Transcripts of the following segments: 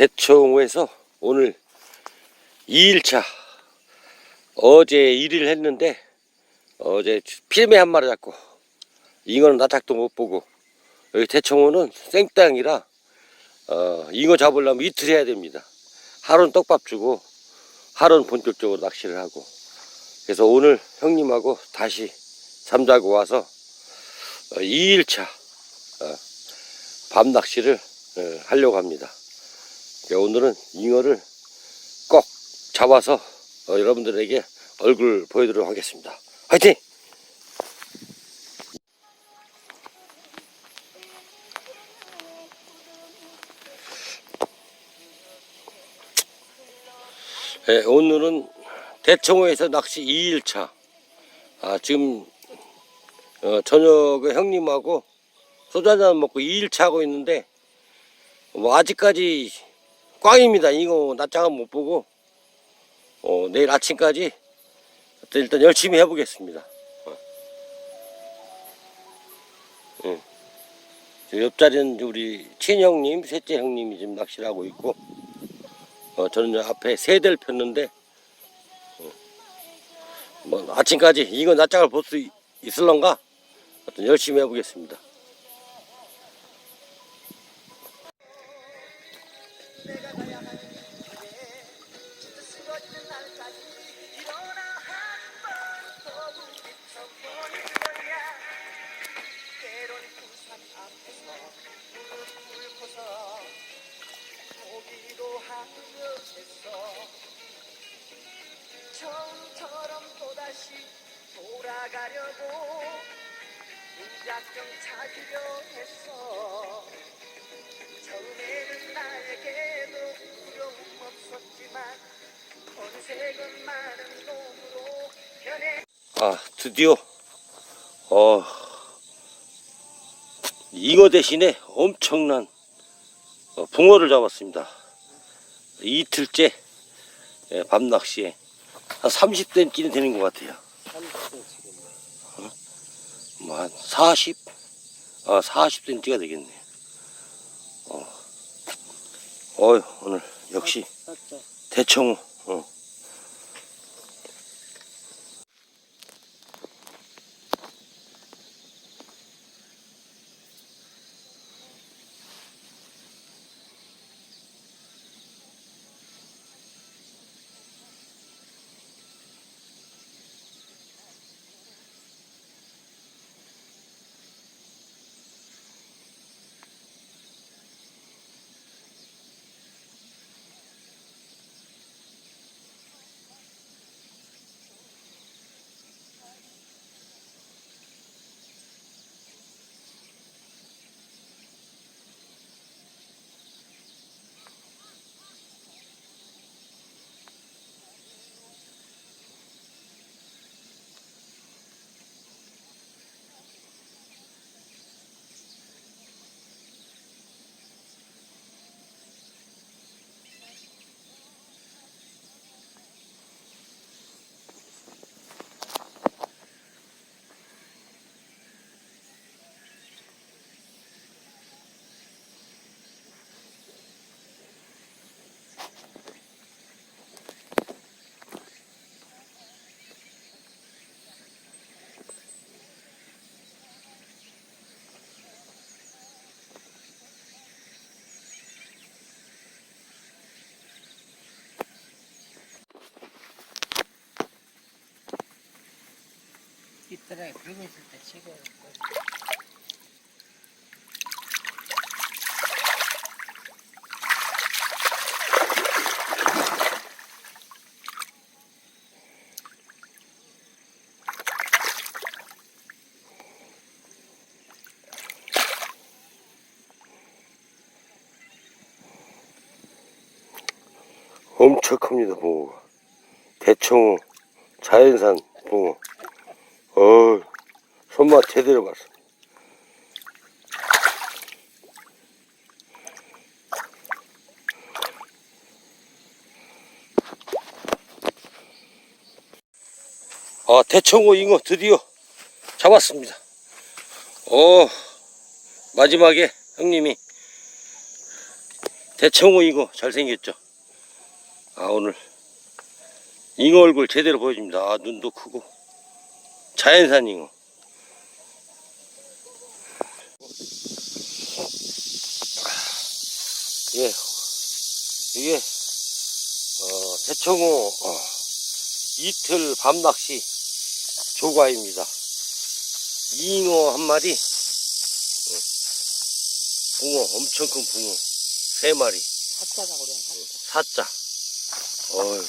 대청호에서 오늘 2일차 어제 1일 했는데 어제 피레미 한 마리 잡고 잉어는 나짝도 못 보고 여기 대청호는 생땅이라 어, 잉어 잡으려면 이틀 해야 됩니다. 하루는 떡밥 주고 하루는 본격적으로 낚시를 하고 그래서 오늘 형님하고 다시 잠자고 와서 어, 2일차 밤 낚시를 어, 하려고 합니다 오늘은 잉어를 꼭 잡아서 어, 여러분들에게 얼굴 보여드리도록 하겠습니다. 화이팅! 네, 오늘은 대청호에서 낚시 2일차. 아, 지금 어, 저녁에 형님하고 소주 한잔 먹고 2일차 하고 있는데 뭐 아직까지 꽝입니다. 이거 낮장은 못 보고 어, 내일 아침까지 일단 열심히 해보겠습니다. 어. 예. 저 옆자리는 우리 친형님, 셋째 형님이 지금 낚시를 하고 있고 어, 저는 저 앞에 세 대를 폈는데 어, 뭐 아침까지 이거 낮장을 볼 수 있을런가? 하여튼 열심히 해보겠습니다. 무작정 찾으려 했어 처음에는 나에게도 두려움 없었지만 어느새건 많은 놈으로 변해. 아 드디어. 어 잉어 대신에 엄청난 어, 붕어를 잡았습니다. 이틀째 예, 밤낚시에. 한 30cm는 되는 것 같아요 뭐 한 40? 아 40cm가 되겠네 어. 어휴 오늘 역시 대청호 어. 이따가 그러고 있을 때 찍어. 엄청 큽니다 붕어가 대청호 자연산 붕어 어 손맛 제대로 봤어 아 대청호 잉어 드디어 잡았습니다 어 마지막에 형님이 대청호 잉어 잘생겼죠? 아, 오늘 잉어 얼굴 제대로 보여줍니다. 아, 눈도 크고. 자연산 잉어. 예, 이게, 어, 대청호, 어, 이틀 밤 낚시 조과입니다. 잉어 한 마리, 어, 붕어, 엄청 큰 붕어, 세 마리, 사자라고 그래. 사자. 사자. 어휴.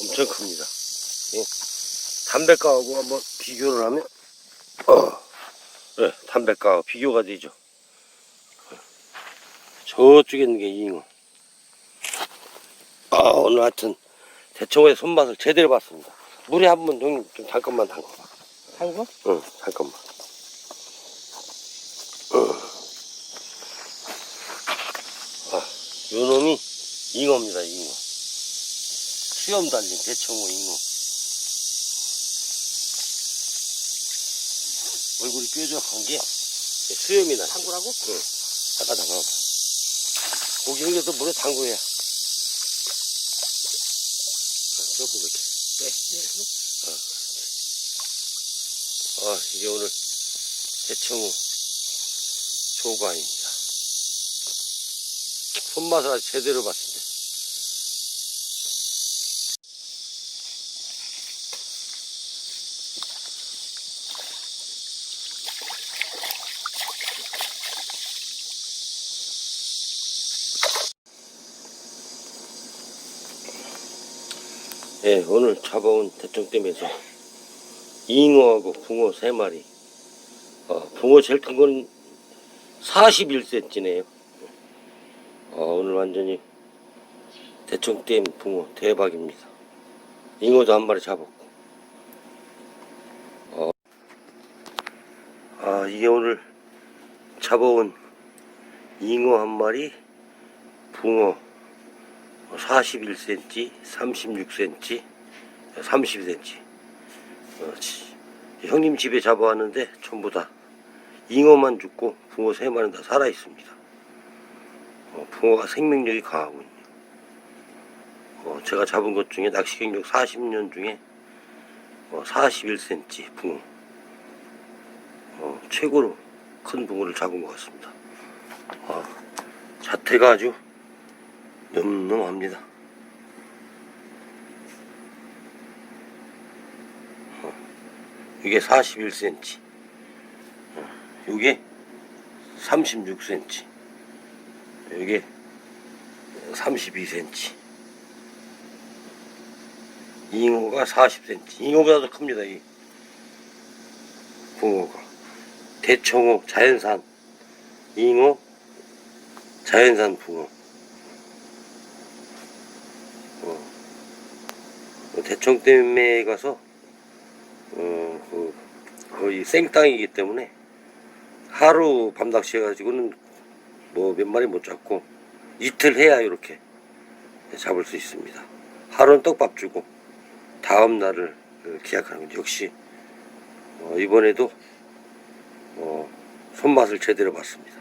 엄청 큽니다. 예. 담백가하고 한번 비교를 하면, 어, 네, 담백가하고 비교가 되죠. 저쪽에 있는 게 잉어. 아, 오늘 하여튼 대청호의 손맛을 제대로 봤습니다. 물에 한번 좀, 좀 잠깐만 담궈봐. 달고? 응, 잠깐만. 아, 요 놈이 잉어입니다, 잉어. 수염 달린 대청호 잉어. 얼굴이 뾰족한 게 수염이 나. 당구라고? 응. 잠깐 잠깐. 고기 생겨도 물에 담궈야. 자, 조금 이렇게. 네. 네. 아, 이게 오늘 대청호 조과입니다. 손맛을 아주 제대로 봤습니다. 예, 오늘 잡아온 대청댐에서 잉어하고 붕어 세 마리. 어, 붕어 제일 큰 건 41cm네요. 어, 오늘 완전히 대청댐 붕어 대박입니다. 잉어도 한 마리 잡았고. 어, 아, 이게 오늘 잡아온 잉어 한 마리, 붕어 41cm, 36cm, 32cm. 어, 지- 형님 집에 잡아왔는데 전부 다 잉어만 죽고 붕어 세 마리는 다 살아 있습니다. 어, 붕어가 생명력이 강하군요. 어, 제가 잡은 것 중에 낚시 경력 40년 중에 어, 41cm 붕어 어, 최고로 큰 붕어를 잡은 것 같습니다. 어, 자태가 아주 늠름합니다. 이게 41cm. 이게 36cm. 이게 32cm. 잉어가 40cm. 잉어보다 더 큽니다, 이 붕어가. 대청어, 자연산. 잉어, 자연산 붕어. 어, 대청댐에 가서 어, 그, 거의 생땅이기 때문에 하루 밤 낚시 해가지고는 뭐 몇 마리 못 잡고 이틀 해야 이렇게 잡을 수 있습니다. 하루는 떡밥 주고 다음 날을 어, 기약하는 거죠. 역시 어, 이번에도 어, 손맛을 제대로 봤습니다.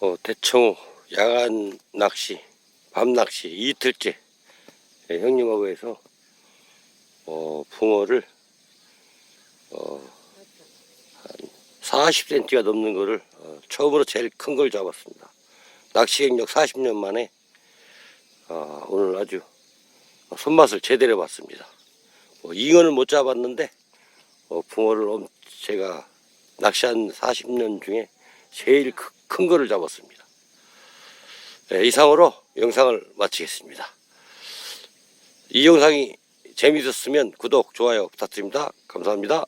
어, 대청호 야간 낚시, 밤 낚시 이틀째 예, 형님하고 해서 어, 붕어를 어, 한 40cm가 넘는 거를 어, 처음으로 제일 큰 걸 잡았습니다. 낚시 경력 40년 만에 어, 오늘 아주 손맛을 제대로 봤습니다. 어, 잉어는 못 잡았는데 어, 붕어를 엄- 제가 낚시한 40년 중에 제일 크- 큰 거를 잡았습니다. 네, 이상으로 영상을 마치겠습니다. 이 영상이 재밌었으면 구독, 좋아요 부탁드립니다. 감사합니다.